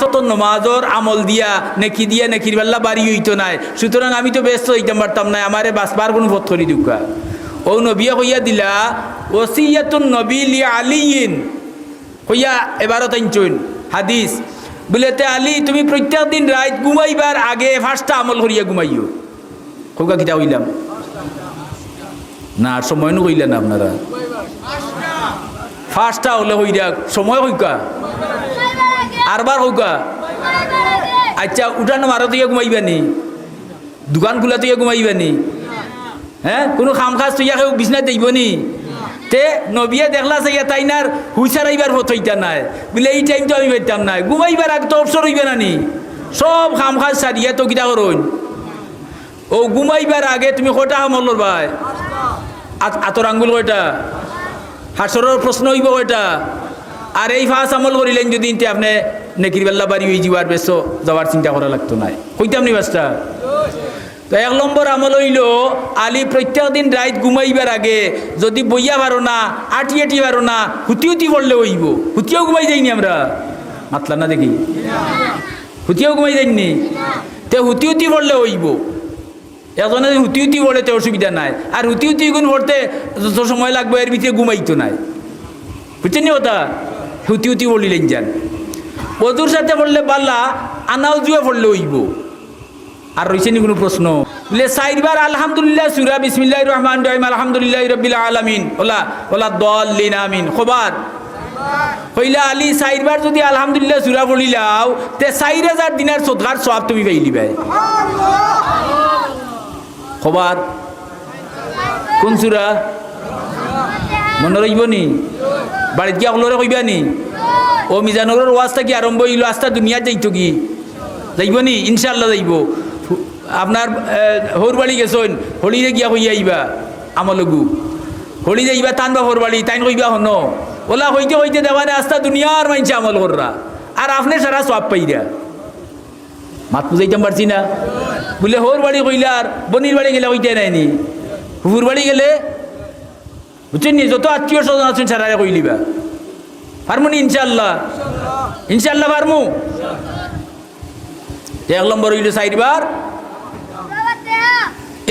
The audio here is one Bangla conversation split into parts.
শত নমাজর আমল দিয়া, নেকি দিয়া, নেকির বেল্লা বাড়ি হইতো নাই। সুতরাং আমি তো ব্যস্ত হইতাম, পারতাম না, আমারে বাসবার কোনো পথ করি দুকা ও নবিয়া কইয়া দিলা, ওসিয়াতুন নবী লি আলিয়িন। কইয়া এবারও তাইন হাদিস। বলে, তে আলী, তুমি প্রত্যেক দিন রাত ঘুমাইবার আগে ফার্স্টটা আমল করিয়া ঘুমাইও। কৌকা কিতা হইলাম? না সময় নো কইলেন আপনারা। ফার্স্টটা হলে হইরা সময় হইকা আরবার হইকা আচ্ছা উঠানো মারো তুইয়া ঘুমাইবানি। দোকান খোলা তুইয়া ঘুমাইবানি। হ্যাঁ কোনো খাম খাজ তুইয়া কেউ বিছনায় দেখবনি তে নবিয়া দেখলা চাইয়া তাই নার হুইসার আইবার হত হইতা নাই। বলে, এই টাইম তো আমি পাইতাম নাই। ঘুমাইবার আগে তো অবসর হইবে না নি সব খাম খাজ সারিয়া তো কিতা করুন ও ঘুমাইবার আগে তুমি কটা আমল ভাই আতর আঙ্গুল কয়টা? হাসরের প্রশ্ন হইব কয়টা? আর এই ফাঁস আমল করিলেন যদি আপনি নেকির বেল্লা বাড়ি হয়ে যাবার বেশ যাওয়ার চিন্তা করা লাগতো নাই। কইতাম নি বাসটা তো এক নম্বর আমল হইল, আলি প্রত্যেক দিন রাত ঘুমাইবার আগে যদি বইয়া পারো না আটি আটি পারো না, হুতি হুতি পড়লে হইব। হুতিও ঘুমাই যাইনি আমরা। মাতলা না দেখি? হুতিও ঘুমাই যাইনি তে হুতি হুতি পড়লে হইব। এজনে হুতি হুতি পড়ে তে অসুবিধা নাই। আর হুতি হুতি গুণ পড়তে যত সময় লাগবে এর ভিতরে ঘুমাইতো নাই। বুঝছেন নি ওটা হুতি হুতি পড়লিলেন যান। বধুর সাথে পড়লে পাল্লা আনাও জুয়ে পড়লে হইব। আর রয়েছে নি কোনো প্রশ্ন? বলে, সাইরবার আলহামদুলিল্লাহ, সুরা বিসমিল্লাহ রহমান রহিম, আলহামদুলিল্লাহ রবিল আলমিন। ওলা ওলা দলিন আমিন। খবর কইলা, আলী, সাইরবার যদি আলহামদুলিল্লাহ সুরা পড়িলাও তে সাইর হাজার দিনার সদকার সব তুমি পাইলি ভাই। খবর কোন সুরা? মনে রইব নি? বাড়িত গিয়া কইবা নি? ও মিজানগরের ওয়াজটা কি আরম্ভ হইল, আস্তা দুনিয়া যাইতো কি? যাইব নি? ইনশাল্লাহ যাইব। আপনার হৌর বাড়ি গেছেন, হলিরে গিয়া কইয়া আইবা, আমলগু। হলি যাইবা টান বা হৌর বাড়ি তাইন কইবা হন। ওলা হইতে হইতে দেওয়ানে আস্তা দুনিয়ার মাইনছে আমল কররা। আর আপনি সারা সব পাইরা। মাত বুঝাইতাম পারছি না? বলে হৌর বাড়ি কইলে আর বনির বাড়ি গেলে হইতে নাইনি হুর বাড়ি গেলে, বুঝছেন নি? যত আত্মীয় স্বজন আছেন, সারারে কইলিবা পারমু নি ইনশাল্লাহ ইনশাল্লাহ পারমু এক নম্বর হইল চাইবার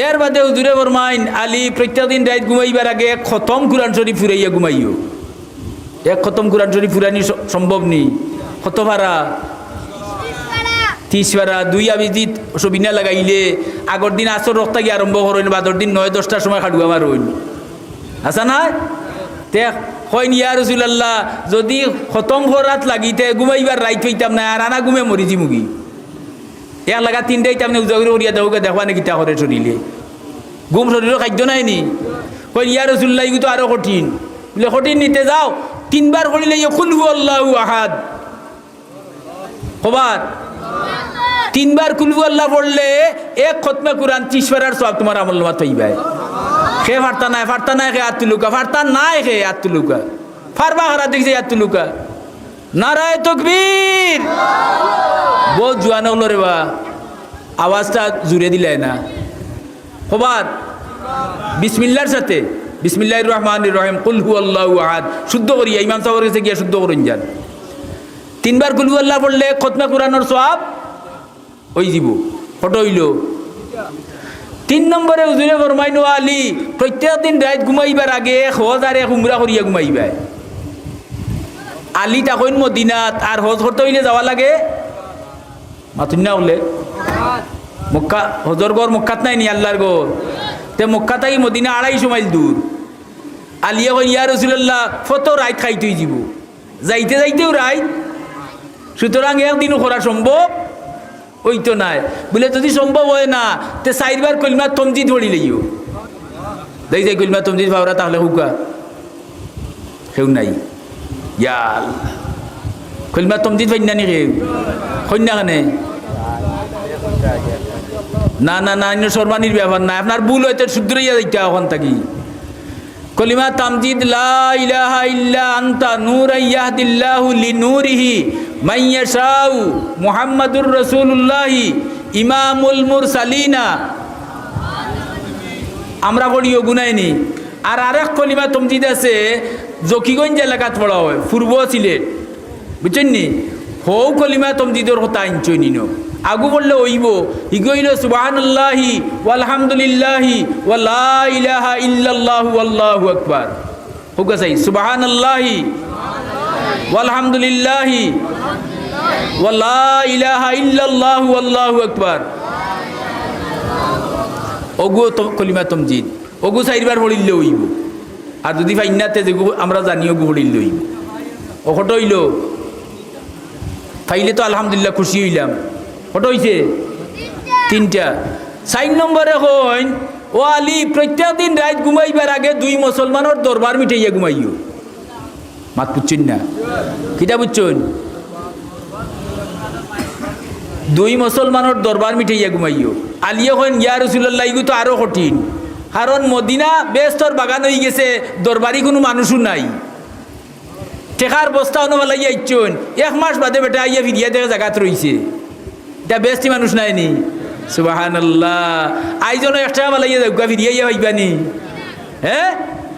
এর বাদে হুজুরে আলী প্রত্যেক দিন রাত ঘুমাইবার আগে এক খতম কোরআন শরীফ ফুরাইয়া ঘুমাইও এক খতম কোরআন শরীফ ফুরানি সম্ভব নেই কত ভাড়া দুই আবিজিত সবিনা লাগাইলে আগর দিন আসর রক্তা গিয়ে আরম্ভ করেন বাদর দিন নয় দশটার সময় খাডুয়া মারইন আছা না তে কইন ইয়া রসুলাল্লাহ, যদি খতম করাত লাগিতে ঘুমাইবার রাইত হইতাম না আর আনা ঘুমে মরিছি মুগি। এক লাগা তিনটাই তামনে উজাগরি করিয়া দেওকে দেখবা নাকি তা করে শরীরে ঘুম শরীরের খাদ্য নাই নি? কই ইয়া রসুল্লাহ তো আরও কঠিন। বলে, কঠিন নিতে যাও তিনবার করিলে ইয়ে খুলবু আল্লাহ আহাদ। কবার তিনবার কুলবু আল্লাহ পড়লে এক খতমে কোরআন ত্রিশ পারার সব তোমার আমল নামা থইবাই খে ফার্তা নাই? ফার্তা নাই খে আত্মলুকা ফার্তা নাই খে আত্মলুকা ফারবা হারা দেখছে আত্মলুকা নারায় তকবীর। বহুত জোয়ান হলো রে বা। আওয়াজটা জুড়ে দিলে না। খবর। বিসমিল্লার সাথে। বিসমিল্লাহ রহমান রহিম। কুলহু আল্লাহ আহাদ। শুদ্ধ করি। ইমাম সাহর কাছে গিয়ে শুদ্ধ করুন যান। তিনবার কুলহু আল্লাহ পড়লে খতমে কোরআনোর সব ওই দিব ফটো হইল। তিন নম্বরে উজুরে ফরমাইনো, আলী, প্রত্যেক দিন রাত ঘুমাইবার আগে হজ আর এক উমরা করিয়া ঘুমাইবাই। আলী তাকইন মদিনাত, আর হজ করতে হইলে যাওয়া লাগে? মাতুন না বলে? মক্কা, হজর গড় মক্কাত নাই নি আল্লাহর গড় তে মক্কা তাই মদিনা আড়াইশো মাইল দূর। আলিয়া কই ইয়া রসুল্লাহ ফত রাইত খাইতেই যাব যাইতে যাইতেও রাইত। সুতরাং একদিনও করা সম্ভব ওই তো নাই। বলে, যদি সম্ভব হয় না, তে চাইবার কলমা তমজি ধরি লইও। দেখ যাই কলমা তমজি ভাবরা তাহলে হুকা। সেও নাই। ইয়াল কলমা তমজি ভাইনা নি কেউ কন্যা কানে? না না না অন্য সর্বানির ব্যাপার না আপনার ভুল হয়তো শুদ্ধইয়া যাইতে এখন থাকি। কলিমা তামজিদ, লা ইলাহা ইল্লা আনতা নূর ইয়াহদিল্লাহু লিনূরিহি মান ইয়াশাউ মুহাম্মাদুর রাসূলুল্লাহি ইমামুল মুরসালিনা। আমরা পড়িও গুনাইনি আর আরেক কলিমা তমজিদ আছে, জকিগঞ্জ এলাকাত পড়া হয়, পূর্ব সিলেট। বুঝছেন নি? হৌ কলিমা তমজিদর হতা আইনচই নিন। আগু বললে ওইব। ইগইল সুবাহান্লাহি আলহামদুলিল্লাহি ওয়ালা ইলাহা হুকা সাই সুবাহান্লাহি আলহামদুলিল্লাহি ইলাহা তো- কলিমা তমজিদ যদি আমরা জানি অগু পড়িলে হইব অকট হইল তো আলহামদুলিল্লাহ খুশি হইলাম। কত হইছে? তিনটা। চার নম্বরে হইন ও আলি, প্রত্যেক দিন রাত ঘুমাইবার আগে দুই মুসলমানের দরবার মিঠাইয়া ঘুমাইও। মাত বুঝছেন না? কিটা বুঝছেন? দুই মুসলমানের দরবার মিঠাইয়া ঘুমাইও। আলিয়া হইন ইয়া রসুল্লাহ ইগু তো আরও কঠিন। কারণ মদিনা বেস্তর বাগান হয়ে গেছে, দরবারি কোনো মানুষও নাই। টেকার বস্তা অনুমালাই আইচন এক মাস বাদে বেটা আইয়া ফিরিয়া দেখে জায়গাত রইছে। এটা বেস্তি মানুষ নাই নি সুবাহান আল্লাহ আইজন একটা বালাইয়া দেখা ফিরিয়া ইয়া পাইবানি হ্যাঁ?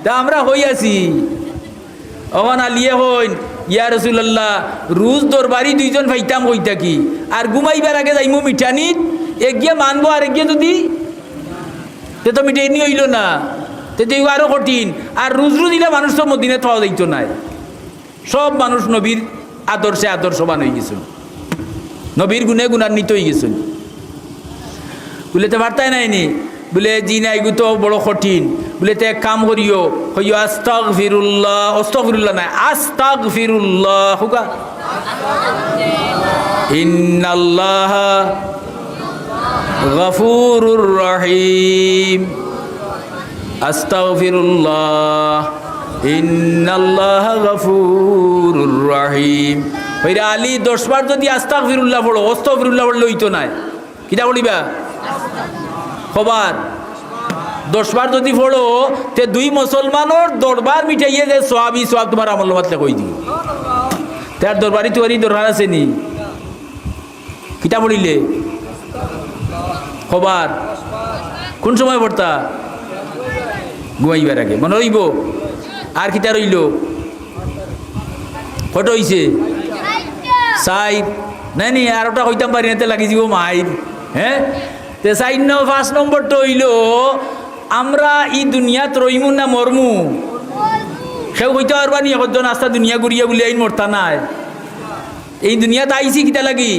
তা আমরা হই আছি। অহন আলিয়ে হইন, ইয়া রসুল্লাহ রুজ দরবারি দুইজন ভাইতাম হই থাকি। আর ঘুমাইবার আগে যাইমু মিঠানিত এগিয়ে মানবো, আর এগিয়ে যদি তে তো মিঠাইনি হইল না। তে তো আরও কঠিন। আর রুজ রুজ দিলে মানুষ তো মদিনে থাওয়া যাইতো নাই। সব মানুষ নবীর আদর্শে আদর্শবান হয়ে গেছেন নবীর গুণে গুণান্বিত হয়ে গেছেন। বলে তো বার্তাই নাইনি বলে, জি নাই গু তো, বড় কঠিন। বলে তো কাম করিও হইও আস্তাক ফিরুল্লাহ অস্তক ফিরুল্লাহ নাই আস্তাক ফিরুল্লাহ হুকা। ইন্নাল্লাহ গফুরুর রহিম। আস্তাগফিরুল্লাহ। ইন্নাল্লাহ গফুরুর রহিম। হইরা আলী দশবার যদি আস্তাগফিরুল্লাহ পড়ো অস্তাগফিরুল্লাহ পড়লে হইতো নাই। কিটা বলিবা? খবর দশবার যদি পড়ো, তে দুই মুসলমানের দরবার মিটাইয়ে যে সোয়াবি সোয়াব তোমার আমল মাতলে কই দিও তার দরবারি তোয়ারি দরকার আছে নি? কিটা পড়িলে খবর কোন সময় পড়তা? ঘুমাইবার আগে। মনে রইব? আর কিতা রইল? কত হইছে? সাইড নাই নি, আর ওটা কইতাম পারি না লাগি যাব মাইর হ্যাঁ তে সাইড ন পাঁচ নম্বরটা হইল, আমরা ই দুনিয়াত রইমু না মরমু? সেও কইতে পারবা নি এখন আস্তা দুনিয়া ঘুরিয়া বলে আইন মরতা নাই। এই দুনিয়াত আইছি কিতা লাগি?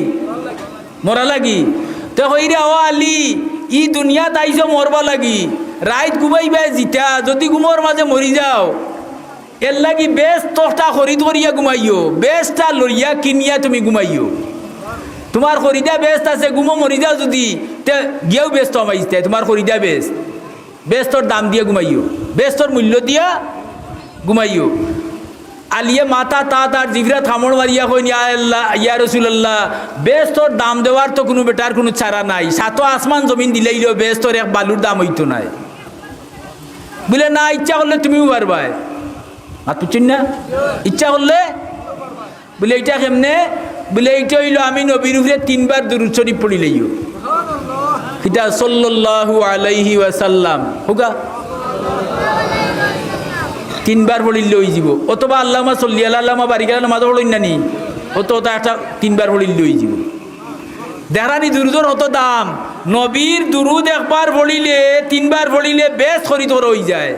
মরা লাগি? তো কইরে ও আলি, ই দুনিয়াত আইছ মরবা লাগি। রাইত ঘুমাইবা জিতা, যদি ঘুমোর মাঝে মরি যাও। এর লাগি বেশ তোটা খরিদ করিয়া ঘুমাইও বেশটা লইয়া কিনিয়া তুমি ঘুমাইও। তোমার খরিদা বেস্ট আছে, ঘুমো মরি যাও যদি, তে গিয়েও ব্যস্ত আমাইতে তোমার খরিদা বেশ। বেস্তর দাম দিয়ে ঘুমাইও বেস্তর মূল্য দিয়া ঘুমাইও। আলিয়ে মাতা তা তার জিভরা থামড় মারিয়া কই ইয়া আল্লাহ, ইয়া রসুল্লাহ বেশ তোর দাম দেওয়ার তো কোনো বেটার কোনো ছাড়া নাই। সাত আসমান জমিন দিলেইলেও বেশ তোর এক বালুর দাম হইতো নাই। বলে, না, ইচ্ছা করলে তুমিও পারবাই। আর না ইচ্ছা করলে? বলে এইটা কেমনে? বলে এইটা হইল আমি নবীর উপরে তিনবার দুরুদ শরীফ পড়িলেইও এটা সাল্লাল্লাহু আলাইহি ওয়াসাল্লাম। হোগা? তিনবার পড়িলে হয়ে যাব। অথবা আল্লামা চল্লি আল্লামা বাড়ি গেলে মাঝে পড়িন নানি অত ওটা একটা তিনবার পড়িলে হয়ে যাব। দেখানি দুরুদর অত দাম। নবীর দুরুদ একবার পড়িলে, তিনবার পড়িলে বেশ খরিদ হয়ে যায়।